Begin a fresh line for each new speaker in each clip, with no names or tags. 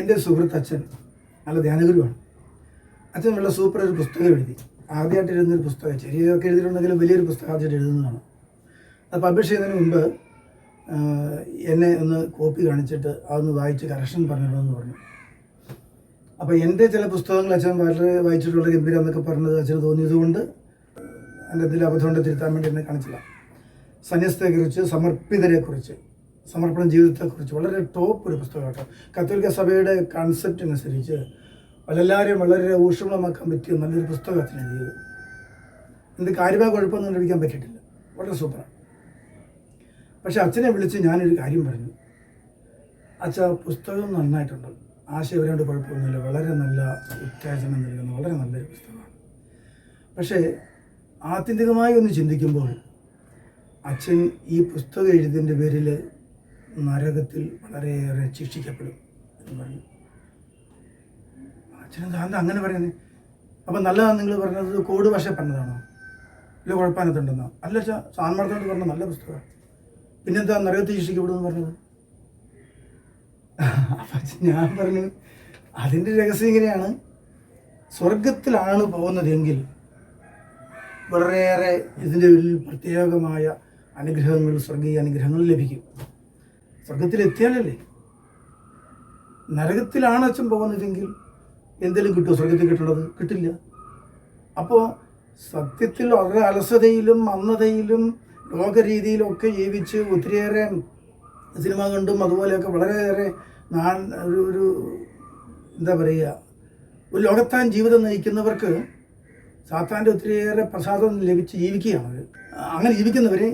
എന്റെ സുഹൃത്ത് അച്ഛൻ നല്ല ധ്യാനഗുരുവാണ്. അച്ഛൻ നല്ല സൂപ്പർ ഒരു പുസ്തകം എഴുതി. ആദ്യമായിട്ട് എഴുതുന്നൊരു പുസ്തകം ചെറിയതൊക്കെ എഴുതിയിട്ടുണ്ടെങ്കിലും വലിയൊരു പുസ്തകം ആദ്യമായിട്ട് എഴുതുന്നതാണ്. അത് പബ്ലിഷ് ചെയ്യുന്നതിന് മുമ്പ് എന്നെ ഒന്ന് കോപ്പി കാണിച്ചിട്ട് അതൊന്ന് വായിച്ച് കറക്ഷൻ പറഞ്ഞിടണമെന്ന് പറഞ്ഞു. അപ്പോൾ എന്റെ ചില പുസ്തകങ്ങൾ അച്ഛൻ വളരെ വായിച്ചിട്ടുള്ള ഗംഭീരം എന്നൊക്കെ പറഞ്ഞത് അച്ഛന് തോന്നിയതുകൊണ്ട് എന്റെ എന്തെങ്കിലും അബദ്ധം കൊണ്ട് തിരുത്താൻ വേണ്ടി എന്നെ കാണിച്ചില്ല. സന്യസ്തയെക്കുറിച്ച് സമർപ്പിതരെക്കുറിച്ച് സമർപ്പണ ജീവിതത്തെക്കുറിച്ച് വളരെ ടോപ്പ് ഒരു പുസ്തകമാണ്. കത്തോലിക്ക സഭയുടെ കൺസെപ്റ്റ് അനുസരിച്ച് എല്ലാവരെയും വളരെ ഊഷ്മളമാക്കാൻ പറ്റിയ നല്ലൊരു പുസ്തകത്തിന് എഴുതിയത് എന്ത് കാര്യമായ കുഴപ്പമൊന്നും കണ്ടുപിടിക്കാൻ പറ്റിയിട്ടില്ല. വളരെ സൂപ്പറാണ് പക്ഷെ അച്ഛനെ വിളിച്ച് ഞാനൊരു കാര്യം പറഞ്ഞു. അച്ഛ പുസ്തകം നന്നായിട്ടുണ്ട്. ആശയപരമായിട്ട് കുഴപ്പമൊന്നുമില്ല. വളരെ നല്ല ഉത്തേജനം നൽകുന്ന വളരെ നല്ലൊരു പുസ്തകമാണ്. പക്ഷേ ആത്യന്തികമായി ഒന്ന് ചിന്തിക്കുമ്പോൾ അച്ഛൻ ഈ പുസ്തകം എഴുതിന്റെ പേരിൽ നരകത്തിൽ വളരെയേറെ ശിക്ഷിക്കപ്പെടും എന്ന് പറഞ്ഞു. അച്ഛനെന്താ എന്താ അങ്ങനെ പറയുന്നത് അപ്പം നല്ലതാണ് നിങ്ങൾ പറഞ്ഞത് കോട് ഭാഷ പറഞ്ഞതാണോ? ഇല്ല കുഴപ്പമില്ലാത്തുണ്ടെന്നോ അല്ല അച്ഛാ സാൻമാർത്തോട് പറഞ്ഞ നല്ല പുസ്തകമാണ് പിന്നെന്താ നരകത്തിൽ ശിക്ഷിക്കപ്പെടുമെന്ന് പറഞ്ഞത്? അപ്പം ഞാൻ പറഞ്ഞു അതിന്റെ രഹസ്യം ഇങ്ങനെയാണ്. സ്വർഗത്തിലാണ് പോകുന്നതെങ്കിൽ വളരെയേറെ ഇതിന്റെ ഒരു പ്രത്യേകമായ അനുഗ്രഹങ്ങൾ സ്വർഗീയ അനുഗ്രഹങ്ങൾ ലഭിക്കും. സ്വർഗത്തിലെത്തിയാലല്ലേ നരകത്തിലാണ് അച്ഛൻ പോകുന്നതെങ്കിൽ എന്തെങ്കിലും കിട്ടുമോ? സ്വർഗത്തിൽ കിട്ടേണ്ടത് കിട്ടില്ല. അപ്പോൾ സത്യത്തിൽ വളരെ അലസതയിലും മന്ദതയിലും ലോകരീതിയിലും ഒക്കെ ജീവിച്ച് ഒത്തിരിയേറെ സിനിമ കണ്ടും അതുപോലെയൊക്കെ വളരെയേറെ നാൻ ഒരു ഒരു എന്താ പറയുക ഒരു ലോകത്താൻ ജീവിതം നയിക്കുന്നവർക്ക് സാത്താന്റെ ഒത്തിരിയേറെ പ്രസാദം ലഭിച്ച് ജീവിക്കുകയാണ്. അങ്ങനെ ജീവിക്കുന്നവരെ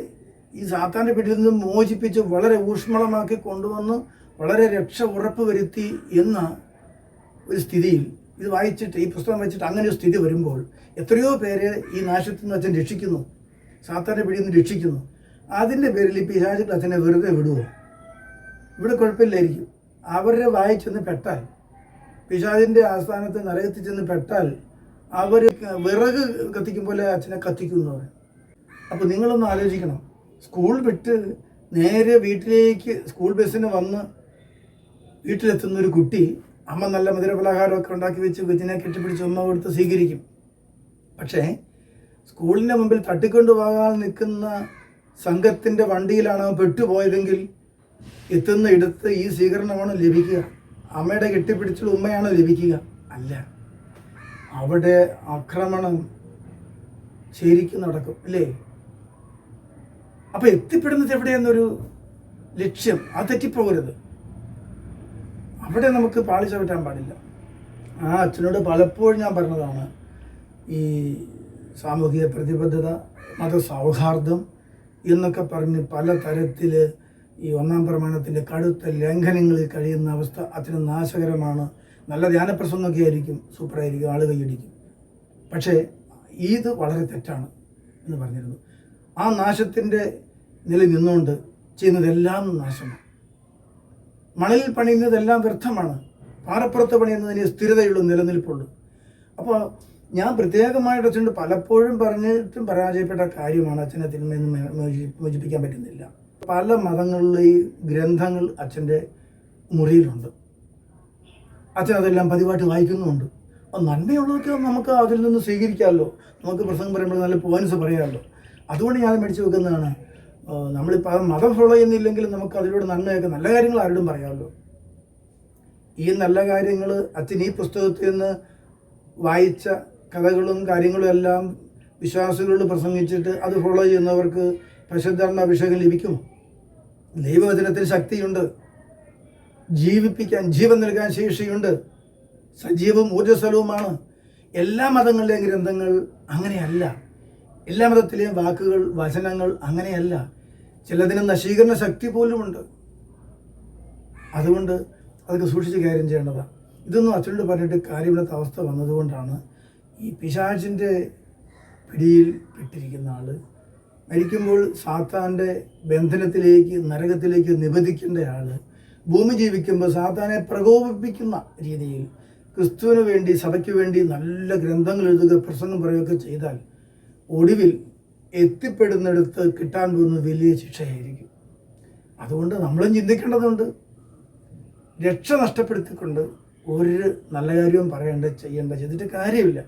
ഈ സാത്താന്റെ പിടിയിൽ നിന്ന് മോചിപ്പിച്ച് വളരെ ഊഷ്മളമാക്കി കൊണ്ടുവന്ന് വളരെ രക്ഷ ഉറപ്പ് വരുത്തി എന്ന ഒരു സ്ഥിതിയിൽ ഇത് വായിച്ചിട്ട് ഈ പുസ്തകം വായിച്ചിട്ട് അങ്ങനെ ഒരു സ്ഥിതി വരുമ്പോൾ എത്രയോ പേരെ ഈ നാശത്തിൽ നിന്ന് അച്ഛൻ രക്ഷിക്കുന്നു. സാത്താന്റെ പിടിയിൽ നിന്ന് രക്ഷിക്കുന്നു. അതിന്റെ പേരിൽ ഈ പിശാചുകൾ അച്ഛനെ വെറുതെ വിടുവോ? ഇവിടെ കുഴപ്പമില്ലായിരിക്കും. അവരെ വായിച്ചെന്ന് പെട്ടാൽ പിശാചിന്റെ ആസ്ഥാനത്ത് നരകത്തിൽ ചെന്ന് പെട്ടാൽ അവർ വിറക് കത്തിക്കും പോലെ അച്ഛനെ കത്തിക്കുന്നു അവർ അപ്പോൾ നിങ്ങളൊന്ന് ആലോചിക്കണം. സ്കൂൾ വിട്ട് നേരെ വീട്ടിലേക്ക് സ്കൂൾ ബസ്സിന് വന്ന് വീട്ടിലെത്തുന്ന ഒരു കുട്ടി അമ്മ നല്ല മധുരപലഹാരമൊക്കെ ഉണ്ടാക്കി വെച്ച് കൊച്ചിനെ കെട്ടിപ്പിടിച്ച് ഉമ്മ കൊടുത്ത് സ്വീകരിക്കും. പക്ഷേ സ്കൂളിന്റെ മുമ്പിൽ തട്ടിക്കൊണ്ടുപോകാൻ നിൽക്കുന്ന സംഘത്തിന്റെ വണ്ടിയിലാണ് പെട്ടുപോയതെങ്കിൽ എത്തുന്ന ഇടത്ത് ഈ സ്വീകരണമാണ് ലഭിക്കുക. അമ്മയുടെ കെട്ടിപ്പിടിച്ചുള്ള ഉമ്മയാണ് ലഭിക്കുക. അല്ല അവിടെ ആക്രമണം ശരിക്കും നടക്കും അല്ലേ? അപ്പൊ എത്തിപ്പെടുന്നത് എവിടെയെന്നൊരു ലക്ഷ്യം അത് തെറ്റിപ്പോകരുത്. അവിടെ നമുക്ക് പാളി ചവിട്ടാൻ പാടില്ല. ആ അച്ഛനോട് പലപ്പോഴും ഞാൻ പറഞ്ഞതാണ് ഈ സാമൂഹിക പ്രതിബദ്ധത മതസൗഹാർദ്ദം എന്നൊക്കെ പറഞ്ഞ് പല തരത്തിൽ ഈ ഒന്നാം പ്രമാണത്തിന്റെ കടുത്ത ലംഘനങ്ങളിൽ കഴിയുന്ന അവസ്ഥ അതിന് നാശകരമാണ്. നല്ല ധ്യാനപ്രസംഗമൊക്കെ ആയിരിക്കും സൂപ്പറായിരിക്കും കൈയടിക്കും. പക്ഷേ ഇത് വളരെ തെറ്റാണ് എന്ന് പറഞ്ഞിരുന്നു. ആ നാശത്തിന്റെ നില നിന്നുകൊണ്ട് ചെയ്യുന്നതെല്ലാം നാശമാണ്. മണലിൽ പണിയുന്നതെല്ലാം വ്യർത്ഥമാണ്. പാറപ്പുറത്ത് പണിയുന്നതിന് സ്ഥിരതയുള്ളൂ നിലനിൽപ്പുള്ളൂ അപ്പോൾ ഞാൻ പ്രത്യേകമായിട്ട് അച്ഛനോട് പലപ്പോഴും പറഞ്ഞിട്ടും പരാജയപ്പെട്ട കാര്യമാണ് അച്ഛനെ തിന്മയെന്ന് മോചിപ്പിക്കാൻ പറ്റുന്നില്ല. പല മതങ്ങളിലെ ഈ ഗ്രന്ഥങ്ങൾ അച്ഛന്റെ മുറിയിലുണ്ട്. അച്ഛൻ അതെല്ലാം പതിവായിട്ട് വായിക്കുന്നുമുണ്ട്. അപ്പം നന്മയുള്ളതൊക്കെ നമുക്ക് അതിൽ നിന്ന് സ്വീകരിക്കാമല്ലോ. നമുക്ക് പ്രസംഗം പറയുമ്പോൾ നല്ല പോയിൻസ് പറയാമല്ലോ. അതുകൊണ്ട് ഞാൻ മേടിച്ച് വെക്കുന്നതാണ്. നമ്മളിപ്പോൾ അത് മതം ഫോളോ ചെയ്യുന്നില്ലെങ്കിലും നമുക്ക് അതിലൂടെ നന്മയൊക്കെ നല്ല കാര്യങ്ങൾ ആരോടും പറയാമല്ലോ. ഈ നല്ല കാര്യങ്ങൾ അച്ഛൻ ഈ പുസ്തകത്തിൽ നിന്ന് വായിച്ച കഥകളും കാര്യങ്ങളും എല്ലാം വിശ്വാസികളോട് പ്രസംഗിച്ചിട്ട് അത് ഫോളോ ചെയ്യുന്നവർക്ക് പരിശുദ്ധാത്മ അഭിഷേകം ലഭിക്കും ദൈവവചനത്തിന് ശക്തിയുണ്ട്. ജീവിപ്പിക്കാൻ ജീവൻ നൽകാൻ ശേഷിയുണ്ട്. സജീവവും ഊർജസ്വലവുമാണ്. എല്ലാ മതങ്ങളിലെയും ഗ്രന്ഥങ്ങൾ അങ്ങനെയല്ല. എല്ലാ മതത്തിലെയും വാക്കുകൾ വചനങ്ങൾ അങ്ങനെയല്ല. ചിലതിന് നശീകരണ ശക്തി പോലുമുണ്ട്. അതുകൊണ്ട് അതൊക്കെ സൂക്ഷിച്ച് കാര്യം ചെയ്യേണ്ടതാണ്. ഇതൊന്നും അച്ഛനോട് പറഞ്ഞിട്ട് കാര്യമില്ലാത്ത അവസ്ഥ വന്നതുകൊണ്ടാണ് ഈ പിശാചിന്റെ പിടിയിൽ പെട്ടിരിക്കുന്ന ആൾ മരിക്കുമ്പോൾ സാത്താന്റെ ബന്ധനത്തിലേക്ക് നരകത്തിലേക്ക് നിബന്ധിക്കേണ്ട ആൾ ഭൂമി ജീവിക്കുമ്പോൾ സാത്താനെ പ്രകോപിപ്പിക്കുന്ന രീതിയിൽ ക്രിസ്തുവിന് വേണ്ടി സഭയ്ക്ക് വേണ്ടി നല്ല ഗ്രന്ഥങ്ങൾ എഴുതുക പ്രസംഗം പറയുകയൊക്കെ ചെയ്താൽ ഒടുവിൽ എത്തിപ്പെടുന്നിടത്ത് കിട്ടാൻ പോകുന്ന വലിയ ശിക്ഷയായിരിക്കും. അതുകൊണ്ട് നമ്മളും ചിന്തിക്കേണ്ടതുണ്ട്. രക്ഷ നഷ്ടപ്പെടുത്തിക്കൊണ്ട് ഒരു നല്ല കാര്യവും പറയേണ്ട ചെയ്യേണ്ട ചെയ്തിട്ട് കാര്യമില്ല.